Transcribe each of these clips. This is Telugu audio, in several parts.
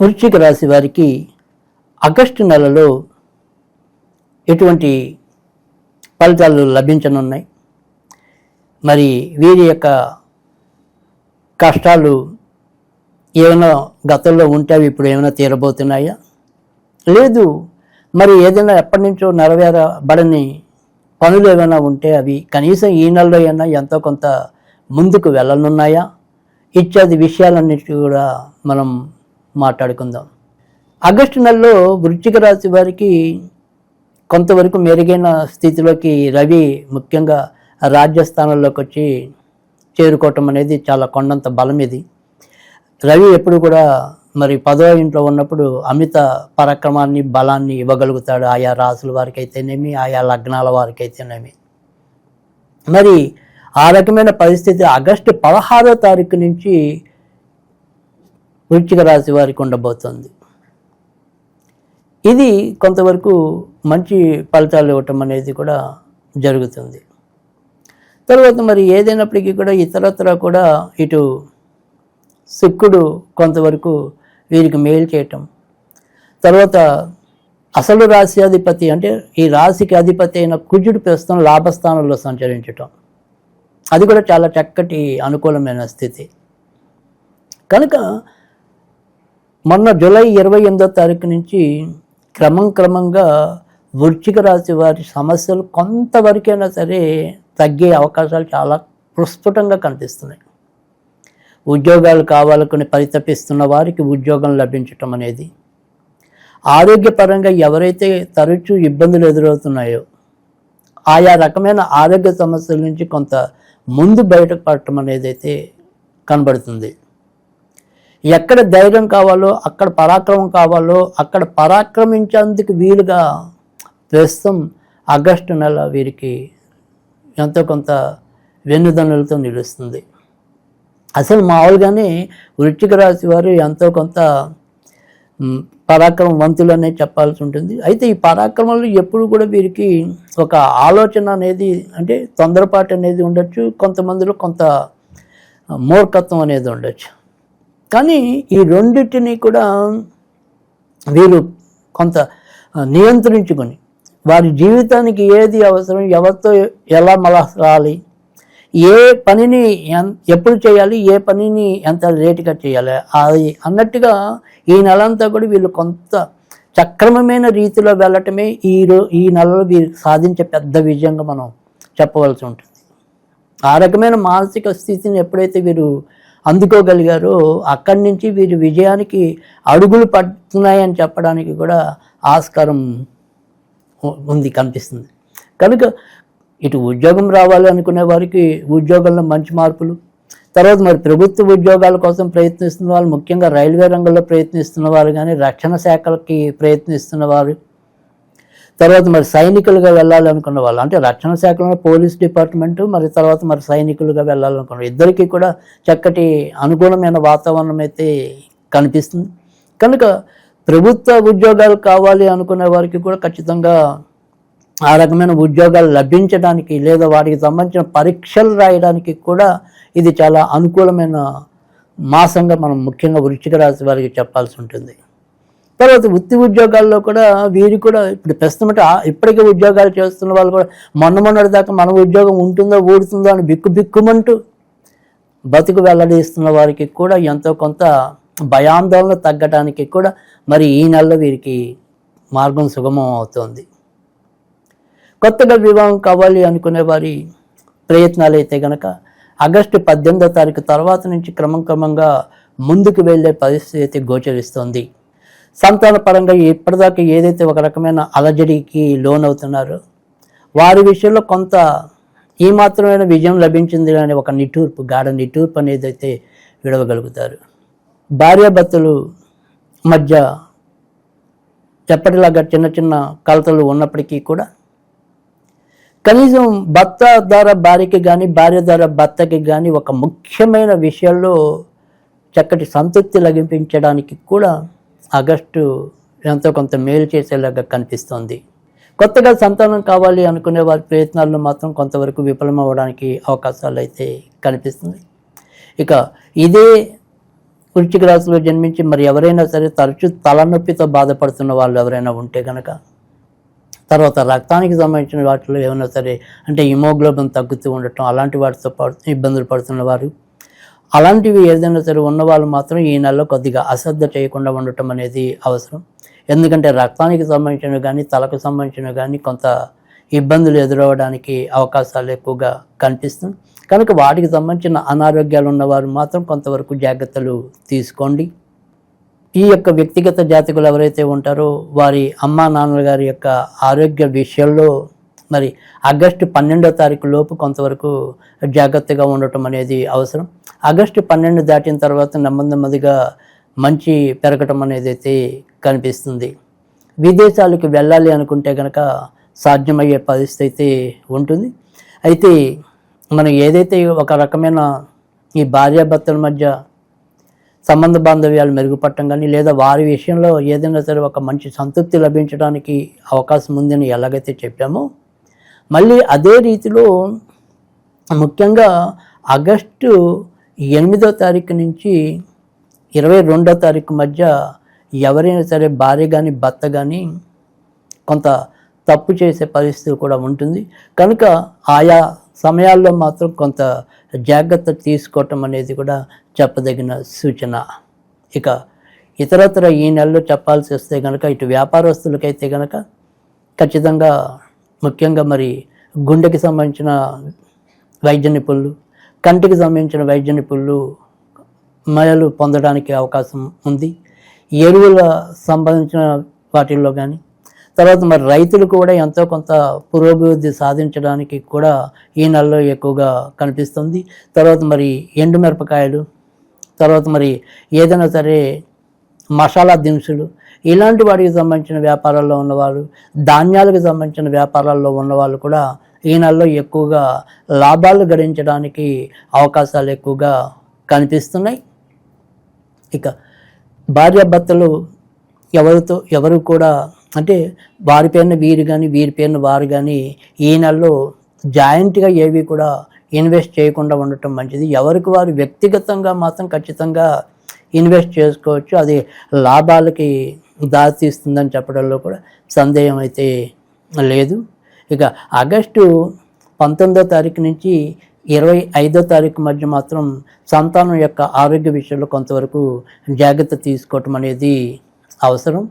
వృశ్చిక రాశి వారికి ఆగస్టు నెలలో ఎటువంటి ఫలితాలు లభించనున్నాయి. మరి వీరి యొక్క కష్టాలు ఏమైనా గతంలో ఉంటే అవి ఇప్పుడు ఏమైనా తీరబోతున్నాయా? లేదు మరి ఏదైనా ఎప్పటి నుంచో నెరవేరబడని పనులు ఏమైనా ఉంటే అవి కనీసం ఈ నెలలో అయినా ఎంతో కొంత ముందుకు వెళ్ళనున్నాయా? ఇత్యాది విషయాలన్నిటి కూడా మనం మాట్లాడుకుందాం. ఆగస్టు నెలలో వృశ్చిక రాశి వారికి కొంతవరకు మెరుగైన స్థితిలోకి రవి ముఖ్యంగా రాజ్యస్థానంలోకి వచ్చి చేరుకోవటం అనేది చాలా కొండంత బలం ఇది. రవి ఎప్పుడు కూడా మరి పదో ఇంట్లో ఉన్నప్పుడు అమిత పరాక్రమాన్ని బలాన్ని ఇవ్వగలుగుతాడు. ఆయా రాసుల వారికి అయితేనేమి ఆయా లగ్నాల వారికి అయితేనేమి మరి ఆ రకమైన పరిస్థితి ఆగస్టు పదహారో తారీఖు నుంచి వృచ్చిక రాశి వారికి ఉండబోతోంది. ఇది కొంతవరకు మంచి ఫలితాలు ఇవ్వటం అనేది కూడా జరుగుతుంది. తర్వాత మరి ఏదైనప్పటికీ కూడా ఇతరత్ర కూడా ఇటు శుక్రుడు కొంతవరకు వీరికి మేలు చేయటం. తర్వాత అసలు రాశి అధిపతి అంటే ఈ రాశికి అధిపతి అయిన కుజుడు ప్రస్తుతం లాభస్థానంలో సంచరించటం. అది కూడా చాలా చక్కటి అనుకూలమైన స్థితి. కనుక మొన్న జూలై ఇరవై ఎనిమిదో తారీఖు నుంచి క్రమం క్రమంగా వృశ్చిక రాశి వారి సమస్యలు కొంతవరకైనా సరే తగ్గే అవకాశాలు చాలా ప్రస్ఫుటంగా కనిపిస్తున్నాయి. ఉద్యోగాలు కావాలనుకుని పరితపిస్తున్న వారికి ఉద్యోగం లభించటం అనేది ఆరోగ్యపరంగా ఎవరైతే తరచూ ఇబ్బందులు ఎదురవుతున్నాయో ఆయా రకమైన ఆరోగ్య సమస్యల నుంచి కొంత ముందు బయటపడటం అనేది అయితే కనబడుతుంది. ఎక్కడ ధైర్యం కావాలో అక్కడ పరాక్రమం కావాలో అక్కడ పరాక్రమించేందుకు వీలుగా ప్రస్తుతం ఆగస్టు నెల వీరికి ఎంతో కొంత వెన్నుదన్నులతో నిలుస్తుంది. అసలు మామూలుగానే వృశ్చిక రాశి వారు ఎంతో కొంత మ్, పరాక్రమవంతులు చెప్పాల్సి ఉంటుంది. అయితే ఈ పరాక్రమంలో ఎప్పుడు కూడా వీరికి ఒక ఆలోచన అనేది అంటే తొందరపాటు అనేది ఉండొచ్చు. కొంతమందిలో కొంత మూర్ఖత్వం అనేది ఉండొచ్చు. కానీ ఈ రెండింటిని కూడా వీరు కొంత నియంత్రించుకొని వారి జీవితానికి ఏది అవసరం ఎవరితో ఎలా మలసాలి ఏ పనిని ఎన్- ఎప్పుడు చేయాలి ఏ పనిని ఎంత లేటుగా చేయాలి అది అన్నట్టుగా ఈ నెలంతా కూడా వీళ్ళు కొంత సక్రమమైన రీతిలో వెళ్ళటమే ఈ రో ఈ నెలలో వీరు సాధించే పెద్ద విజయంగా మనం చెప్పవలసి ఉంటుంది. ఆ రకమైన మానసిక స్థితిని ఎప్పుడైతే వీరు అందుకోగలిగారు. అక్కడి నుంచి వీరి విజయానికి అడుగులు పడుతున్నాయని చెప్పడానికి కూడా ఆస్కారం ఉంది కనిపిస్తుంది. కనుక ఇటు ఉద్యోగం రావాలి అనుకునే వారికి ఉద్యోగంలో మంచి మార్పులు. తర్వాత మరి ప్రభుత్వ ఉద్యోగాల కోసం ప్రయత్నిస్తున్న వాళ్ళు ముఖ్యంగా రైల్వే రంగంలో ప్రయత్నిస్తున్న వారు కానీ రక్షణ శాఖలకి ప్రయత్నిస్తున్న వారు తర్వాత మరి సైనికులుగా వెళ్ళాలనుకున్న వాళ్ళు అంటే రక్షణ శాఖలో పోలీస్ డిపార్ట్మెంట్ మరి తర్వాత మరి సైనికులుగా వెళ్ళాలనుకున్న ఇద్దరికీ కూడా చక్కటి అనుకూలమైన వాతావరణం అయితే కనిపిస్తుంది. కనుక ప్రభుత్వ ఉద్యోగాలు కావాలి అనుకునే వారికి కూడా ఖచ్చితంగా ఆ రకమైన ఉద్యోగాలు లభించడానికి లేదా వాటికి సంబంధించిన పరీక్షలు రాయడానికి కూడా ఇది చాలా అనుకూలమైన మాసంగా మనం ముఖ్యంగా వృశ్చిక రాశి వారికి చెప్పాల్సి ఉంటుంది. తర్వాత వృత్తి ఉద్యోగాల్లో కూడా వీరు కూడా ఇప్పుడు ప్రస్తుతం ఇప్పటికే ఉద్యోగాలు చేస్తున్న వాళ్ళు కూడా మొన్న మొన్నటి దాకా మన ఉద్యోగం ఉంటుందో ఊడుతుందో అని బిక్కు బిక్కుమంటూ బతుకు వెల్లడిస్తున్న వారికి కూడా ఎంతో కొంత భయాందోళన తగ్గడానికి కూడా మరి ఈ నెలలో వీరికి మార్గం సుగమం అవుతుంది. కొత్తగా వివాహం కావాలి అనుకునే వారి ప్రయత్నాలు అయితే గనక ఆగస్టు పద్దెనిమిదో తారీఖు తర్వాత నుంచి క్రమం క్రమంగా ముందుకు వెళ్ళే పరిస్థితి గోచరిస్తుంది. సంతాన పరంగా ఇప్పటిదాకా ఏదైతే ఒక రకమైన అలజడికి లోనవుతున్నారో వారి విషయంలో కొంత ఈ మాత్రమైన విజయం లభించింది అనే ఒక నిట్టూర్పు గాఢ నిట్టూర్పు అనేది అయితే విడవగలుగుతారు. భార్యాభర్తలు మధ్య ఎప్పటిలాగా చిన్న చిన్న కలతలు ఉన్నప్పటికీ కూడా కనీసం భర్త ద్వారా భార్యకి కానీ భార్య ద్వారా భర్తకి కానీ ఒక ముఖ్యమైన విషయాల్లో చక్కటి సంతృప్తి లభించడానికి కూడా ఆగస్టు ఎంతో కొంత మేలు చేసేలాగా కనిపిస్తోంది. కొత్తగా సంతానం కావాలి అనుకునే వారి ప్రయత్నాల్లో మాత్రం కొంతవరకు విఫలమవ్వడానికి అవకాశాలు అయితే కనిపిస్తుంది. ఇక ఇదే వృశ్చిక రాశిలో జన్మించి మరి ఎవరైనా సరే తరచూ తలనొప్పితో బాధపడుతున్న వాళ్ళు ఎవరైనా ఉంటే కనుక తర్వాత రక్తానికి సంబంధించిన వాటిలో ఏమైనా సరే అంటే హిమోగ్లోబిన్ తగ్గుతూ ఉండటం అలాంటి వాటితో పడు ఇబ్బందులు పడుతున్న వారు అలాంటివి ఏదైనా సరే ఉన్నవాళ్ళు మాత్రం ఈ నెలలో కొద్దిగా అశ్రద్ధ చేయకుండా ఉండటం అనేది అవసరం. ఎందుకంటే రక్తానికి సంబంధించినవి కానీ తలకు సంబంధించినవి కానీ కొంత ఇబ్బందులు ఎదురవడానికి అవకాశాలు ఎక్కువగా కనిపిస్తుంది కనుక వాటికి సంబంధించిన అనారోగ్యాలు ఉన్నవారు మాత్రం కొంతవరకు జాగ్రత్తలు తీసుకోండి. ఈ యొక్క వ్యక్తిగత జాతకులు ఎవరైతే ఉంటారో వారి అమ్మా నాన్నల గారి యొక్క ఆరోగ్య విషయంలో మరి ఆగస్టు పన్నెండో తారీఖు లోపు కొంతవరకు జాగ్రత్తగా ఉండటం అనేది అవసరం. ఆగస్టు పన్నెండు దాటిన తర్వాత నెమ్మదిగా మంచి పెరగటం అనేది అయితే కనిపిస్తుంది. విదేశాలకు వెళ్ళాలి అనుకుంటే కనుక సాధ్యమయ్యే పరిస్థితి అయితే ఉంటుంది. అయితే మనం ఏదైతే ఒక రకమైన ఈ భార్యాభర్తల మధ్య సంబంధ బాంధవ్యాలు మెరుగుపడటం కానీ లేదా వారి విషయంలో ఏదైనా సరే ఒక మంచి సంతృప్తి లభించడానికి అవకాశం ఉందని ఎలాగైతే చెప్పామో మళ్ళీ అదే రీతిలో ముఖ్యంగా ఆగస్టు ఎనిమిదో తారీఖు నుంచి ఇరవై రెండో తారీఖు మధ్య ఎవరైనా సరే భార్య కానీ భర్త కానీ కొంత తప్పు చేసే పరిస్థితి కూడా ఉంటుంది. కనుక ఆయా సమయాల్లో మాత్రం కొంత జాగ్రత్త తీసుకోవటం అనేది కూడా చెప్పదగిన సూచన. ఇక ఇతరత్ర ఈ నెలలో చెప్పాల్సి వస్తే కనుక ఇటు వ్యాపారస్తులకైతే కనుక ఖచ్చితంగా ముఖ్యంగా మరి గుండెకి సంబంధించిన వైద్య నిపుణులు కంటికి సంబంధించిన వైద్య నిపుణులు మయలు పొందడానికి అవకాశం ఉంది. ఎరువుల సంబంధించిన వాటిల్లో కానీ తర్వాత మరి రైతులు కూడా ఎంతో కొంత పురోభివృద్ధి సాధించడానికి కూడా ఈ నెలలో ఎక్కువగా కనిపిస్తుంది. తర్వాత మరి ఎండుమిరపకాయలు తర్వాత మరి ఏదైనా సరే మసాలా దినుసులు ఇలాంటి వాటికి సంబంధించిన వ్యాపారాల్లో ఉన్నవారు ధాన్యాలకు సంబంధించిన వ్యాపారాల్లో ఉన్నవాళ్ళు కూడా ఈ నెలలో ఎక్కువగా లాభాలు గడించడానికి అవకాశాలు ఎక్కువగా కనిపిస్తున్నాయి. ఇక భార్యాభర్తలు ఎవరితో ఎవరు కూడా అంటే వారి పేరున వీరు కానీ వీరి పేరున వారు కానీ ఈ నెలలో జాయింట్గా ఏవి కూడా ఇన్వెస్ట్ చేయకుండా ఉండటం మంచిది. ఎవరికి వారు వ్యక్తిగతంగా మాత్రం ఖచ్చితంగా ఇన్వెస్ట్ చేసుకోవచ్చు. అది లాభాలకి దారితీస్తుందని చెప్పడంలో కూడా సందేహం అయితే లేదు. ఇక ఆగస్టు పంతొమ్మిదో తారీఖు నుంచి ఇరవై ఐదో తారీఖు మధ్య మాత్రం సంతానం యొక్క ఆరోగ్య విషయంలో కొంతవరకు జాగ్రత్త తీసుకోవటం అనేది అవసరం.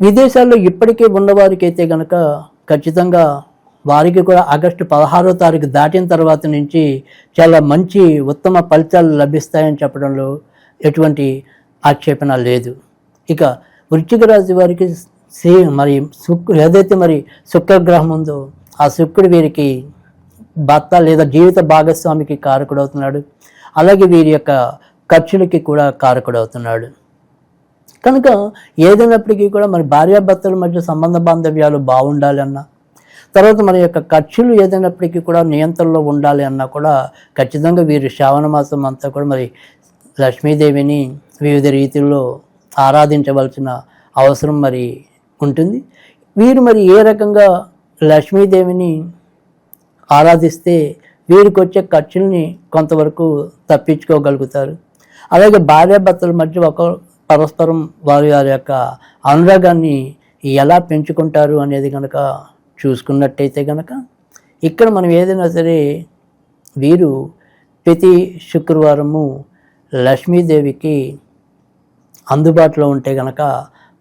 విదేశాల్లో ఇప్పటికే ఉన్నవారికి అయితే కనుక ఖచ్చితంగా వారికి కూడా ఆగస్టు పదహారో తారీఖు దాటిన తర్వాత నుంచి చాలా మంచి ఉత్తమ ఫలితాలు లభిస్తాయని చెప్పడంలో ఎటువంటి ఆక్షేపణ లేదు. ఇక వృశ్చిక రాశి వారికి సే మరి శుక్రు ఏదైతే మరి శుక్రగ్రహం ఉందో ఆ శుక్రుడు వీరికి భర్త లేదా జీవిత భాగస్వామికి కారకుడు అవుతున్నాడు అలాగే వీరి యొక్క ఖర్చులకి కూడా కారకుడు అవుతున్నాడు కనుక ఏదైనప్పటికీ కూడా మరి భార్యాభర్తల మధ్య సంబంధ బాంధవ్యాలు బాగుండాలి అన్నా తర్వాత మన యొక్క ఖర్చులు ఏదైనప్పటికీ కూడా నియంత్రణలో ఉండాలి అన్నా కూడా ఖచ్చితంగా వీరు శ్రావణ మాసం అంతా కూడా మరి లక్ష్మీదేవిని వివిధ రీతిల్లో ఆరాధించవలసిన అవసరం మరి ఉంటుంది. వీరు మరి ఏ రకంగా లక్ష్మీదేవిని ఆరాధిస్తే వీరికి వచ్చే ఖర్చుల్ని కొంతవరకు తప్పించుకోగలుగుతారు. అలాగే భార్యాభర్తల మధ్య ఒక పరస్పరం వారి వారి యొక్క అనురాగాన్ని ఎలా పెంచుకుంటారు అనేది కనుక చూసుకున్నట్టయితే కనుక ఇక్కడ మనం ఏదైనా సరే వీరు ప్రతి శుక్రవారము లక్ష్మీదేవికి అందుబాటులో ఉంటే కనుక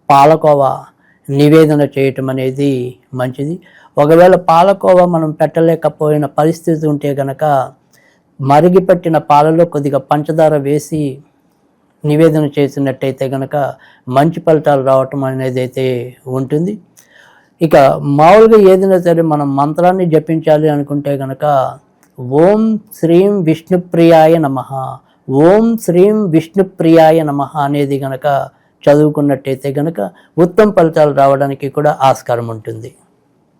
పాలకోవా నివేదన చేయటం అనేది మంచిది. ఒకవేళ పాలకోవా మనం పెట్టలేకపోయిన పరిస్థితి ఉంటే కనుక మరిగిపట్టిన పాలలో కొద్దిగా పంచదార వేసి నివేదన చేసినట్టయితే కనుక మంచి ఫలితాలు రావటం అనేది అయితే ఉంటుంది. ఇక మామూలుగా ఏదైనా సరే మనం మంత్రాన్ని జపించాలి అనుకుంటే కనుక ఓం శ్రీం విష్ణుప్రియాయ నమ. ఓం శ్రీం విష్ణుప్రియాయ నమ అనేది కనుక చదువుకున్నట్టయితే కనుక ఉత్తమ ఫలితాలు రావడానికి కూడా ఆస్కారం ఉంటుంది.